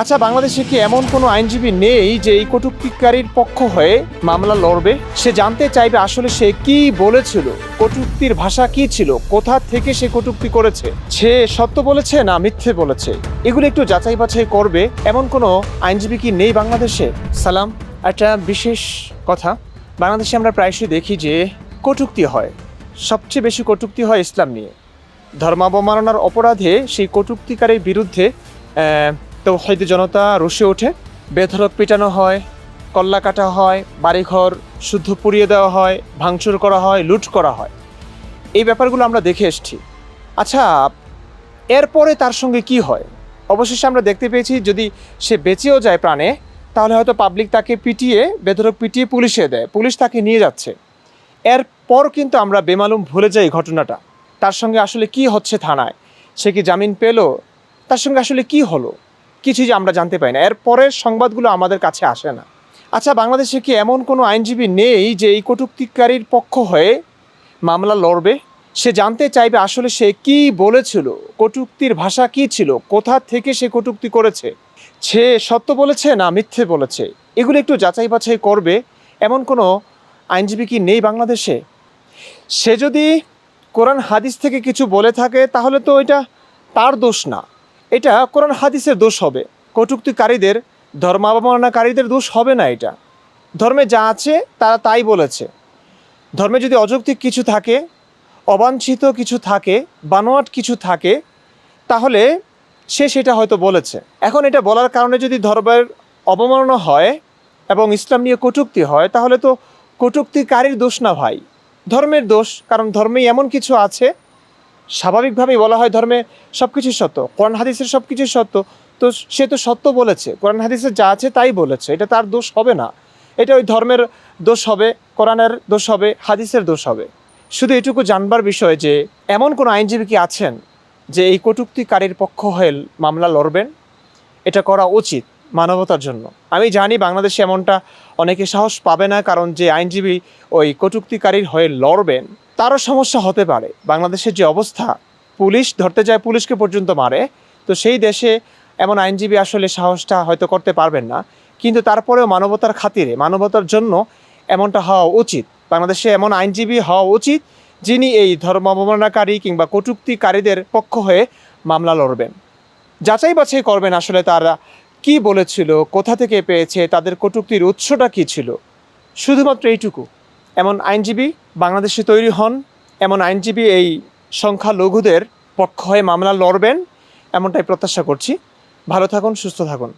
আচ্ছা বাংলাদেশে কি এমন কোনো আইনজীবী নেই যে এই কটুক্তিকারীর পক্ষ হয়ে মামলা লড়বে? সে জানতে চাইবে আসলে সে কি বলেছিল? কটুক্তির ভাষা কি ছিল? কোথা থেকে সে কটুক্তি করেছে? সে সত্য বলেছে না মিথ্যে বলেছে? এগুলো একটু যাচাই বাছাই করবে। এমন কোনো আইনজীবী কি নেই বাংলাদেশে? সালাম। একটা বিশেষ কথা। বাংলাদেশে আমরা প্রায়শই দেখি যে কটুক্তি হয়। সবচেয়ে বেশি কটুক্তি হয় ইসলাম নিয়ে। ধর্মাবমাননার অপরাধে সেই কটুক্তিকারীর বিরুদ্ধে তো হয়তো জনতা রসে ওঠে। বেধরক পিটানো হয়, কল্লা কাটা হয়, বাড়িঘর শুদ্ধ পুড়িয়ে দেওয়া হয়, ভাঙচুর করা হয়, লুট করা হয়। এই ব্যাপারগুলো আমরা দেখে এসছি। আচ্ছা এরপরে তার সঙ্গে কি হয়? অবশেষে আমরা দেখতে পেয়েছি, যদি সে বেঁচেও যায় প্রাণে, তাহলে হয়তো পাবলিক তাকে পিটিয়ে বেধরক পিটিয়ে পুলিশে দেয়, পুলিশ তাকে নিয়ে যাচ্ছে। এরপর কিন্তু আমরা বেমালুম ভুলে যাই ঘটনাটা। তার সঙ্গে আসলে কি হচ্ছে থানায়? সে কি জামিন পেল? তার সঙ্গে আসলে কি হলো? কিছুই যে আমরা জানতে পাই না, এর পরের সংবাদগুলো আমাদের কাছে আসে না। আচ্ছা বাংলাদেশে কি এমন কোনো আইনজীবী নেই যে এই কটুক্তিকারীর পক্ষ হয়ে মামলা লড়বে? সে জানতে চাইবে আসলে সে কি বলেছিল, কটুক্তির ভাষা কি ছিল, কোথা থেকে সে কটুক্তি করেছে? সে সত্য বলেছে না মিথ্যে বলেছে? এগুলো একটু যাচাই বাছাই করবে। এমন কোনো আইনজীবী কি নেই বাংলাদেশে? সে যদি কোরআন হাদিস থেকে কিছু বলে থাকে, তাহলে তো এটা তার দোষ না। এটা কোরআন হাদিসের দোষ হবে। কটুক্তিকারীদের, ধর্মাবমাননাকারীদের দোষ হবে না এটা। ধর্মে যা আছে, তারা তাই বলেছে। ধর্মে যদি অযৌক্তিক কিছু থাকে, অবাঞ্ছিত কিছু থাকে, বানোয়াট কিছু থাকে, তাহলে সে সেটা হয়তো বলেছে। এখন এটা বলার কারণে যদি ধর্মের অবমাননা হয় এবং ইসলাম নিয়ে কটুক্তি হয়, তাহলে তো কটুক্তিকারীর দোষ না ভাই। ধর্মের দোষ, কারণ ধর্মে এমন কিছু আছে স্বাভাবিকভাবেই বলা হয় ধর্মে সব কিছুই সত্য, কোরআন হাদিসের সব কিছুই সত্য। তো সে তো সত্য বলেছে, কোরআন হাদিসের যা আছে তাই বলেছে, এটা তার দোষ হবে না। এটা ওই ধর্মের দোষ হবে, কোরআনের দোষ হবে, হাদিসের দোষ হবে। শুধু এটুকু জানবার বিষয় যে, এমন কোনো আইনজীবী কি আছেন যে এই কটুক্তিকারীর পক্ষ হয়ে মামলা লড়বেন? এটা করা উচিত মানবতার জন্য। আমি জানি বাংলাদেশে এমনটা অনেকে সাহস পাবে না, কারণ যে আইনজীবী ওই কটুক্তিকারীর হয়ে লড়বেন তারও সমস্যা হতে পারে। বাংলাদেশের যে অবস্থা, পুলিশ ধরতে যায় পুলিশকে পর্যন্ত মারে, তো সেই দেশে এমন আইনজীবী আসলে সাহসটা হয়তো করতে পারবেন না। কিন্তু তারপরেও মানবতার খাতিরে, মানবতার জন্য এমনটা হওয়া উচিত। বাংলাদেশে এমন আইনজীবী হওয়া উচিত, যিনি এই ধর্ম অবমাননাকারী কিংবা কটুক্তিকারীদের পক্ষ হয়ে মামলা লড়বেন। যাচাই বাছাই করবেন আসলে তারা কি বলেছিল, কোথা থেকে পেয়েছে, তাদের কটুক্তির উৎসটা কী ছিল। শুধুমাত্র এইটুকু। এমন আইনজীবী বাংলাদেশে তৈরি হন, এমন আইনজীবী এই সংখ্যালঘুদের পক্ষ হয়ে মামলা লড়বেন, এমনটাই প্রত্যাশা করছি। ভালো থাকুন, সুস্থ থাকুন।